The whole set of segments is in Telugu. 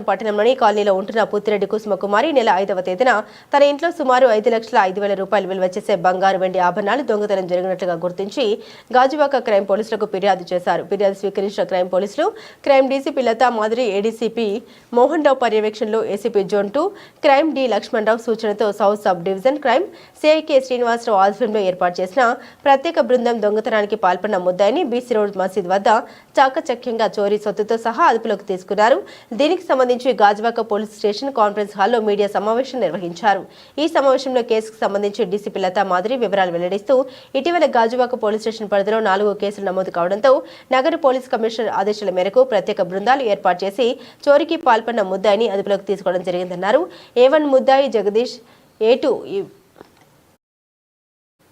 పట్టణంలోని కాలనీలో ఉంటున్న పుత్తిరెడ్డి కుసుమకుమారి నెల ఐదవ తేదీన తన ఇంట్లో సుమారు ఐదు లక్షల ఐదు వేల రూపాయలు విలువ చేసే బంగారు వెండి ఆభరణాలు దొంగతనం జరిగినట్లుగా గుర్తించి గాజువాక క్రైమ్ పోలీసులకు ఫిర్యాదు చేశారు. ఫిర్యాదు స్వీకరించిన క్రైమ్ పోలీసులు క్రైమ్ డీసీపీ లతా మాదిరి ఏడీసీపీ మోహన్ రావు పర్యవేక్షణలో ACP zone two crime D Lakshmanarao సూచనతో south sub division crime CI K Srinivasarao ఆధ్వర్యంలో ఏర్పాటు చేసిన ప్రత్యేక బృందం దొంగతనానికి పాల్పడిన ముద్దాయిని బీసీ రోడ్ మసీద్ వద్ద చాకచక్యంగా చోరీ సొత్తుతో సహా అదుపులోకి తీసుకున్నారు. దీనికి సంబంధించి గాజువాక పోలీస్ స్టేషన్ కాన్ఫరెన్స్ హాల్లో మీడియా సమావేశం నిర్వహించారు. ఈ సమావేశంలో కేసుకు సంబంధించి డీసీపీ లతా మాదిరి వివరాలు వెల్లడిస్తూ ఇటీవల గాజువాక పోలీస్ స్టేషన్ పరిధిలో నాలుగు కేసులు నమోదు కావడంతో నగర పోలీస్ కమిషనర్ ఆదేశాల మేరకు ప్రత్యేక బృందాలు ఏర్పాటు చేసి చోరీకి పాల్పడిన ముద్దాయిని అదుపులోకి తీసుకోవడం జరిగిందన్నారు. ఏవన్ ముద్దాయి జగదీష్ ఏటు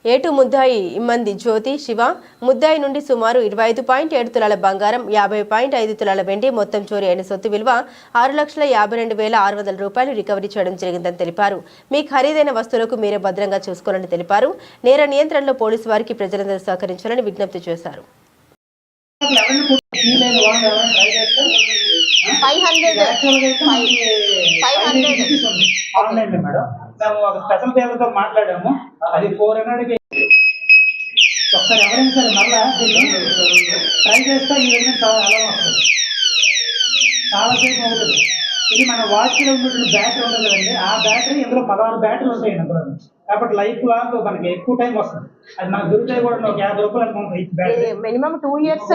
ఏటు ముద్దాయి ఇమ్మంది జ్యోతి శివ. ముద్దాయి నుండి సుమారు ఇరవై ఐదు పాయింట్ ఏడు తులాల బంగారం యాభై పాయింట్ ఐదు తులాల వెండి మొత్తం చోరీ అయిన సొత్తు విలువ ఆరు లక్షల యాభై రెండు వేల ఆరు వందల రూపాయలు రికవరీ చేయడం జరిగిందని తెలిపారు. మీ ఖరీదైన వస్తువులకు మీరే భద్రంగా చూసుకోవాలని తెలిపారు. నేర నియంత్రణలో పోలీసు వారికి ప్రజలందరూ సహకరించాలని విజ్ఞప్తి చేశారు. Five hundred. Five hundred. మేము ఒక స్పెషల్ పేపర్తో మాట్లాడాము. అది ఫోర్ హండ్రెడ్ ఒకసారి ఎవరైనా సరే మళ్ళా ట్రై చేస్తే ఈ విధంగా చాలా అలా వస్తుంది. చాలా సేపు అవుతుంది. ఇది మన వాచ్లో ఉన్నటువంటి బ్యాటరీ ఉంటుంది కదండి. ఆ బ్యాటరీ ఇందులో పదహారు బ్యాటరీలు ఉంటాయి అందులో కాబట్టి లైఫ్ లాంగ్ మనకి ఎక్కువ టైం వస్తుంది. అది మనకు దొరికితే కూడా ఒక యాభై రూపాయలు battery minimum two years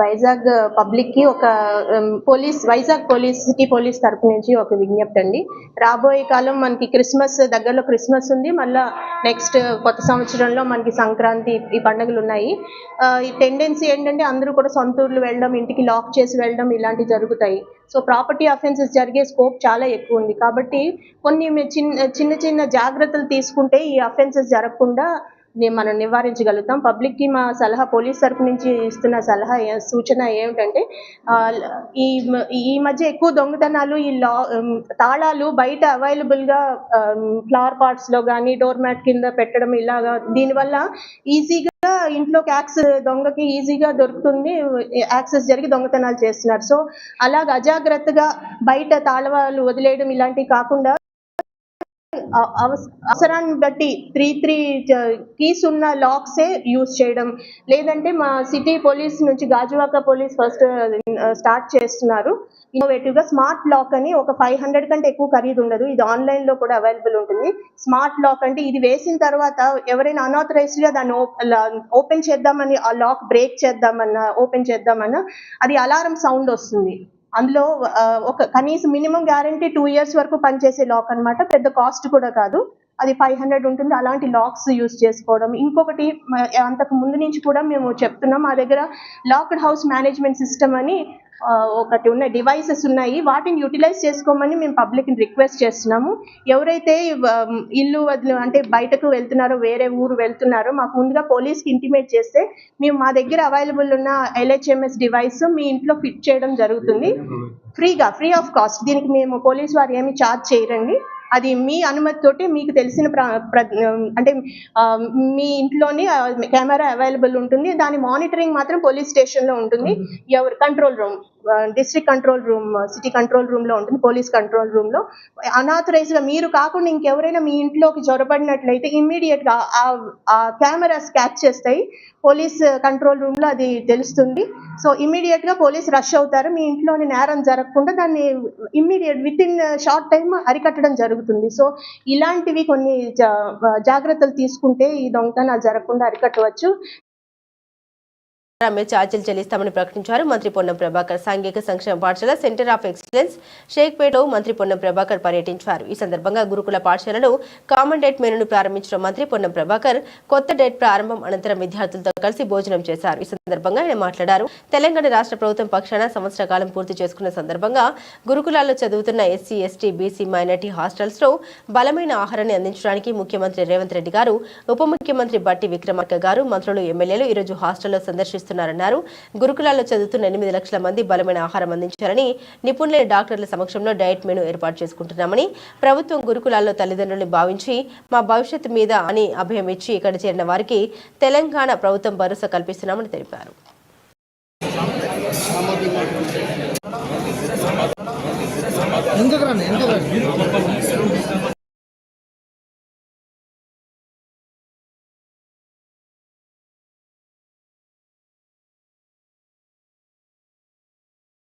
Vizag పబ్లిక్కి ఒక police Vizag police city police తరపు నుంచి ఒక విజ్ఞప్తి అండి. రాబోయే కాలం మనకి క్రిస్మస్ దగ్గరలో క్రిస్మస్ ఉంది మళ్ళా నెక్స్ట్ కొత్త సంవత్సరంలో మనకి సంక్రాంతి ఈ పండుగలు ఉన్నాయి. ఈ టెండెన్సీ ఏంటంటే అందరూ కూడా సొంత ఊర్లు వెళ్ళడం ఇంటికి లాక్ చేసి వెళ్ళడం ఇలాంటివి జరుగుతాయి. సో ప్రాపర్టీ అఫెన్సెస్ జరిగే స్కోప్ చాలా ఎక్కువ ఉంది. కాబట్టి కొన్ని చిన్న చిన్న చిన్న జాగ్రత్తలు తీసుకుంటే ఈ అఫెన్సెస్ జరగకుండా మనం నివారించగలుగుతాం. పబ్లిక్కి మా సలహా పోలీస్ తరఫు నుంచి ఇస్తున్న సలహా సూచన ఏమిటంటే ఈ ఈ మధ్య ఎక్కువ దొంగతనాలు ఈ లా తాళాలు బయట అవైలబుల్గా ఫ్లవర్ పాట్స్లో కానీ డోర్ మ్యాట్ కింద పెట్టడం ఇలాగా దీనివల్ల ఈజీగా ఇంట్లోకి యాక్సెస్ దొంగకి ఈజీగా దొరుకుతుంది యాక్సెస్ జరిగి దొంగతనాలు చేస్తున్నారు. సో అలాగ అజాగ్రత్తగా బయట తాళవాలు వదిలేయడం ఇలాంటివి కాకుండా అవసరాన్ని బట్టి త్రీ త్రీ కీస్ ఉన్న లాక్సే యూజ్ చేయడం. లేదంటే మా సిటీ పోలీస్ నుంచి గాజువాక పోలీస్ ఫస్ట్ స్టార్ట్ చేస్తున్నారు. ఇన్నోవేటివ్గా స్మార్ట్ లాక్ అని ఒక ఫైవ్ హండ్రెడ్ కంటే ఎక్కువ ఖరీదు ఉండదు. ఇది ఆన్లైన్లో కూడా అవైలబుల్ ఉంటుంది. స్మార్ట్ లాక్ అంటే ఇది వేసిన తర్వాత ఎవరైనా అన్ఆథరైజ్డ్గా దాన్ని ఓపెన్ చేద్దామని ఆ లాక్ బ్రేక్ చేద్దామన్నా ఓపెన్ చేద్దామన్నా అది అలారం సౌండ్ వస్తుంది. అందులో ఒక కనీసం మినిమం గ్యారంటీ టూ ఇయర్స్ వరకు పనిచేసే లాక్ అన్నమాట. పెద్ద కాస్ట్ కూడా కాదు. అది ఫైవ్ హండ్రెడ్ ఉంటుంది. అలాంటి లాక్స్ యూస్ చేసుకోవడం. ఇంకొకటి అంతకు ముందు నుంచి కూడా మేము చెప్తున్నాం మా దగ్గర లాక్డ్ హౌస్ మేనేజ్మెంట్ సిస్టమ్ అని ఒకటి ఉన్న డివైసెస్ ఉన్నాయి. వాటిని యూటిలైజ్ చేసుకోమని మేము పబ్లిక్ని రిక్వెస్ట్ చేస్తున్నాము. ఎవరైతే ఇల్లు వదిలి అంటే బయటకు వెళ్తున్నారో వేరే ఊరు వెళ్తున్నారో మాకు ముందుగా పోలీస్కి ఇంటిమేట్ చేస్తే మేము మా దగ్గర అవైలబుల్ ఉన్న ఎల్హెచ్ఎంఎస్ డివైస్ మీ ఇంట్లో ఫిట్ చేయడం జరుగుతుంది. ఫ్రీగా ఫ్రీ ఆఫ్ కాస్ట్ దీనికి మేము పోలీస్ వారు ఏమి ఛార్జ్ చేయరండి. అది మీ అనుమతితోటి మీకు తెలిసిన అంటే మీ ఇంట్లోని కెమెరా అవైలబుల్ ఉంటుంది. దాని మానిటరింగ్ మాత్రం పోలీస్ స్టేషన్లో ఉంటుంది. ఎవరు control room district control room city control రూమ్లో ఉంటుంది పోలీస్ కంట్రోల్ రూమ్లో అనాథరైజ్గా మీరు కాకుండా ఇంకెవరైనా మీ ఇంట్లోకి చొరబడినట్లయితే ఇమ్మీడియట్గా ఆ- కెమెరాస్ క్యాచ్ చేస్తాయి. పోలీస్ కంట్రోల్ రూమ్లో అది తెలుస్తుంది. సో ఇమ్మీడియట్గా పోలీస్ రష్ అవుతారు. మీ ఇంట్లోని నేరం జరగకుండా దాన్ని immediate within short time అరికట్టడం జరుగుతుంది. సో ఇలాంటివి కొన్ని జా- జాగ్రత్తలు తీసుకుంటే ఈ దొంగతనాలు జరగకుండా అరికట్టవచ్చు. ఆమె ఛార్జీలు చెల్లిస్తామని ప్రకటించారు. మంత్రి పొన్నం ప్రభాకర్ సాంఘిక సంక్షేమ పాఠశాల సెంటర్ ఆఫ్ ఎక్సలెన్స్ షేక్పేటలో మంత్రి పొన్నం ప్రభాకర్ పర్యటించారు. ఈ సందర్భంగా గురుకుల పాఠశాలలో కామన్ డేట్ మెనూను ప్రారంభించిన మంత్రి పొన్నం ప్రభాకర్ కొత్త డేట్ ప్రారంభం అనంతరం విద్యార్థులతో కలిసి భోజనం చేశారు. ఈ సందర్భంగా ఆయన మాట్లాడారు. తెలంగాణ రాష్ట్ర ప్రభుత్వం పక్షాన సంవత్సర కాలం పూర్తి చేసుకున్న సందర్భంగా గురుకులాల్లో చదువుతున్న ఎస్సీ ఎస్టీ బీసీ మైనార్టీ హాస్టల్స్లో బలమైన ఆహారాన్ని అందించడానికి ముఖ్యమంత్రి రేవంత్ రెడ్డి గారు ఉప ముఖ్యమంత్రి బట్టి విక్రమార్క గారు మంత్రులు ఎమ్మెల్యేలు ఈరోజు హాస్టల్లో సందర్శిస్తారు సందర్శిస్తున్నారన్నారు గురుకులాల్లో చదువుతున్న ఎనిమిది లక్షల మంది బలమైన ఆహారం అందించారని నిపుణులైన డాక్టర్ల సమక్షంలో డయట్ మెను ఏర్పాటు చేసుకుంటున్నామని ప్రభుత్వం గురుకులాల్లో తల్లిదండ్రుల్ని భావించి మా భవిష్యత్ మీద అని అభయం ఇచ్చి ఇక్కడ చేరిన వారికి తెలంగాణ ప్రభుత్వం భరోసా కల్పిస్తున్నామని తెలిపారు. ఎందుకు రండి ఎందుకు రండి